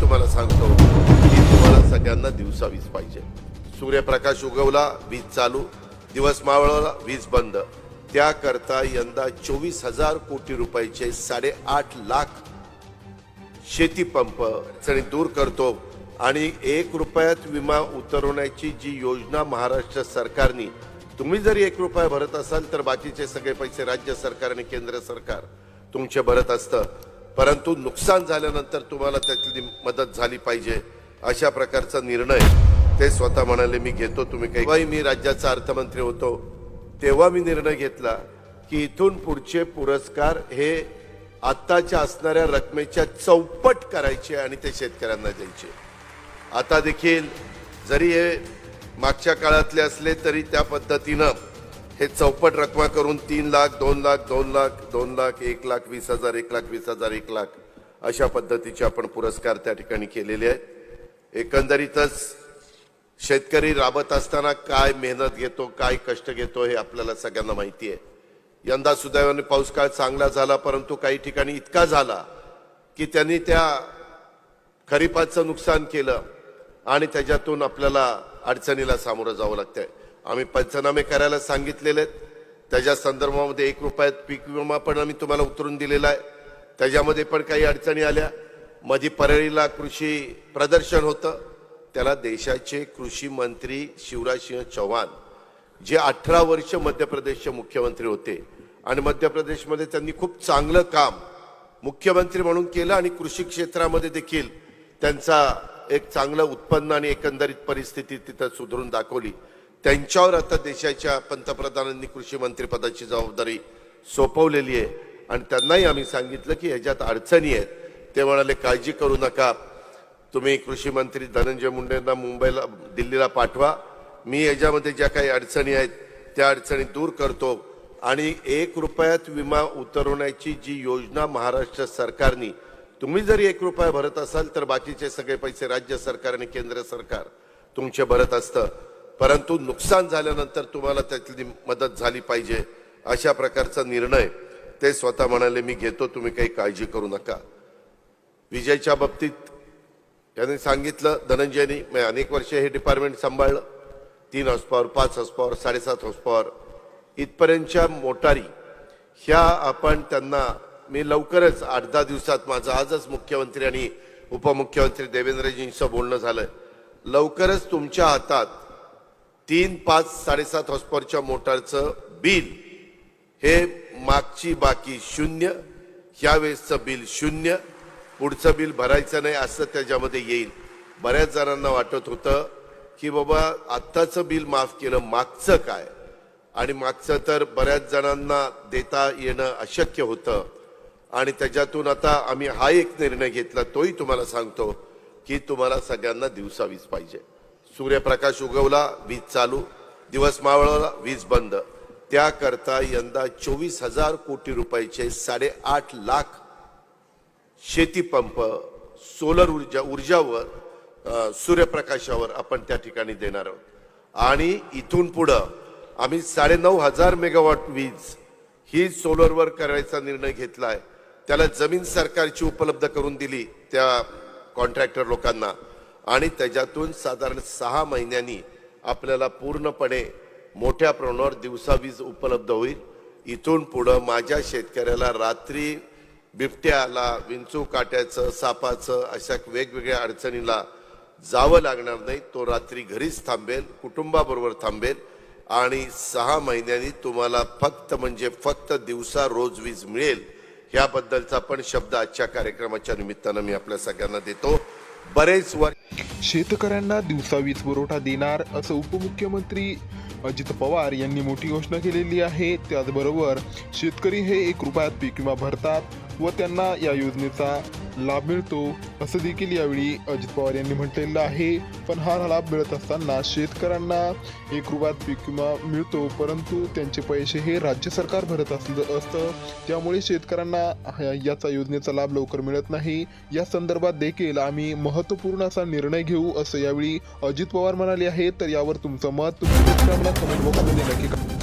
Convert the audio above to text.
तुम्हाला सांगतो की तुम्हाला सगळ्यांना दिवसा वीज पाहिजे. सूर्यप्रकाश उगवला वीज चालू. दिवस मावळला वीज बंद. त्याकरता यंदा चोवीस हजार कोटी रुपयाचे साडेआठ लाख शेती पंप अडचणी दूर करतो आणि एक रुपयात विमा उतरवण्याची जी योजना महाराष्ट्र सरकारने तुम्ही जरी एक रुपया भरत असाल तर बाकीचे सगळे पैसे राज्य सरकार आणि केंद्र सरकार तुमचे भरत असतं. परंतु नुकसान झाल्यानंतर तुम्हाला त्यातली मदत झाली पाहिजे अशा प्रकारचा निर्णय ते स्वतः म्हणाले मी घेतो तुम्ही काही मी राज्याचा अर्थमंत्री होतो तेव्हा मी निर्णय घेतला की इथून पुढचे पुरस्कार हे आत्ताच्या असणाऱ्या रकमेच्या चौपट करायचे आणि ते शेतकऱ्यांना द्यायचे. आता देखील जरी हे मागच्या काळातले असले तरी त्या पद्धतीनं हे चौपट रकमा करून तीन लाख दोन लाख दोन लाख दोन लाख एक लाख वीस हजार एक लाख वीस हजार एक लाख अशा पद्धतीचे आपण पुरस्कार त्या ठिकाणी केलेले आहेत. एकंदरीतच शेतकरी राबत असताना काय मेहनत घेतो काय कष्ट घेतो हे आपल्याला सगळ्यांना माहिती आहे. यंदा सुदैवाने पाऊस काळ चांगला झाला परंतु काही ठिकाणी इतका झाला की त्यांनी त्या खरीपाचं नुकसान केलं आणि त्याच्यातून आपल्याला अडचणीला सामोरं जावं लागतंय. आम्ही पंचनामे करायला सांगितलेले आहेत. त्याच्या संदर्भामध्ये एक रुपयात पीक विमा पण आम्ही तुम्हाला उतरून दिलेला आहे. त्याच्यामध्ये पण काही अडचणी आल्या. मधी परळीला कृषी प्रदर्शन होतं. त्याला देशाचे कृषी मंत्री शिवराजसिंह चौहान जे अठरा वर्ष मध्य प्रदेशचे मुख्यमंत्री होते. आणि मध्य प्रदेशमध्ये त्यांनी खूप चांगलं काम मुख्यमंत्री म्हणून केलं आणि कृषी क्षेत्रामध्ये देखील त्यांचा एक चांगलं उत्पन्न आणि एकंदरीत परिस्थिती तिथं सुधारून दाखवली. त्यांच्यावर आता देशाच्या पंतप्रधानांनी कृषी मंत्रीपदाची जबाबदारी सोपवलेली आहे. आणि त्यांनाही आम्ही सांगितलं की ह्याच्यात अडचणी आहेत. ते म्हणाले काळजी करू नका. तुम्ही कृषी मंत्री धनंजय मुंडेंना मुंबईला दिल्लीला पाठवा. मी याच्यामध्ये ज्या काही अडचणी आहेत त्या अडचणी दूर करतो. आणि एक रुपयात विमा उतरवण्याची जी योजना महाराष्ट्र सरकारने तुम्ही जरी एक रुपया भरत असाल तर बाकीचे सगळे पैसे राज्य सरकार आणि केंद्र सरकार तुमचे भरत असतं. परंतु नुकसान झाल्यानंतर तुम्हाला त्यातली मदत झाली पाहिजे अशा प्रकारचा निर्णय ते स्वतः म्हणाले मी घेतो तुम्ही काही काळजी करू नका. विजयच्या बाबतीत त्यांनी सांगितलं धनंजयनी मी अनेक वर्षे हे डिपार्टमेंट सांभाळलं. तीन हॉसपॉवर पाच हॉसपॉवर साडेसात हॉसपॉवर इथपर्यंतच्या मोटारी ह्या आपण त्यांना मी लवकरच आठ दहा दिवसात माझं आजच मुख्यमंत्री आणि उपमुख्यमंत्री देवेंद्रजींचं बोलणं झालं लवकरच तुमच्या हातात तीन पाच साडेसात हॉस्पॉरच्या मोटारचं बिल हे मागची बाकी शून्य ह्यावेळेसचं बिल शून्य पुढचं बिल भरायचं नाही असं त्याच्यामध्ये येईल. बऱ्याच जणांना वाटत होतं की बाबा आत्ताचं बिल माफ केलं मागचं काय? आणि मागचं तर बऱ्याच जणांना देता येणं अशक्य होतं. आणि त्याच्यातून आता आम्ही हा एक निर्णय घेतला तोही तुम्हाला सांगतो की तुम्हाला सगळ्यांना दिवसावीच पाहिजे. सूर्यप्रकाश उगवला वीज चालू दिवस मावळला वीज बंद. त्याकरता यंदा चोवीस हजार कोटी रुपयाचे साडेआठ लाख शेती पंप सोलर ऊर्जा ऊर्जावर सूर्यप्रकाशावर आपण त्या ठिकाणी देणार आहोत. आणि इथून पुढं आम्ही साडेनऊ हजार मेगावॉट वीज ही सोलरवर करायचा निर्णय घेतला आहे त्याला जमीन सरकारची उपलब्ध करून दिली त्या कॉन्ट्रॅक्टर लोकांना. आणि त्याच्यातून साधारण सहा महिन्यांनी आपल्याला पूर्णपणे मोठ्या प्रमाणावर दिवसा वीज उपलब्ध होईल. इथून पुढं माझ्या शेतकऱ्याला रात्री बिबट्याला विंचू काट्याचं सापाचं अशा वेगवेगळ्या अडचणीला जावं लागणार नाही. तो रात्री घरीच थांबेल कुटुंबाबरोबर थांबेल आणि सहा महिन्यांनी तुम्हाला फक्त म्हणजे फक्त दिवसा रोज वीज मिळेल. ह्याबद्दलचा पण शब्द आजच्या कार्यक्रमाच्या निमित्तानं मी आपल्या सगळ्यांना देतो. बरेच वर शेतकऱ्यांना दिवसा वीज पुरवठा देणार असं उपमुख्यमंत्री अजित पवार यांनी मोठी घोषणा केलेली आहे. त्याचबरोबर शेतकरी हे एक रुपयात पीक विमा भरतात व त्यांना या योजनेचा लाभ मिळतो. असं देखील यावेळी अजित पवार यांनी म्हटलेलं आहे. पण हा लाभ मिळत असताना शेतकऱ्यांना एक रुपयात पीक विमा मिळतो. परंतु त्यांचे पैसे हे राज्य सरकार भरत असलं असतं. त्यामुळे शेतकऱ्यांना याचा योजनेचा लाभ लवकर मिळत नाही. या संदर्भात देखील आम्ही महत्त्वपूर्ण असा निर्णय घेऊ असं यावेळी अजित पवार म्हणाले आहेत. तर यावर तुमचं मत तुम्ही कमेंट बॉक्समध्ये नक्की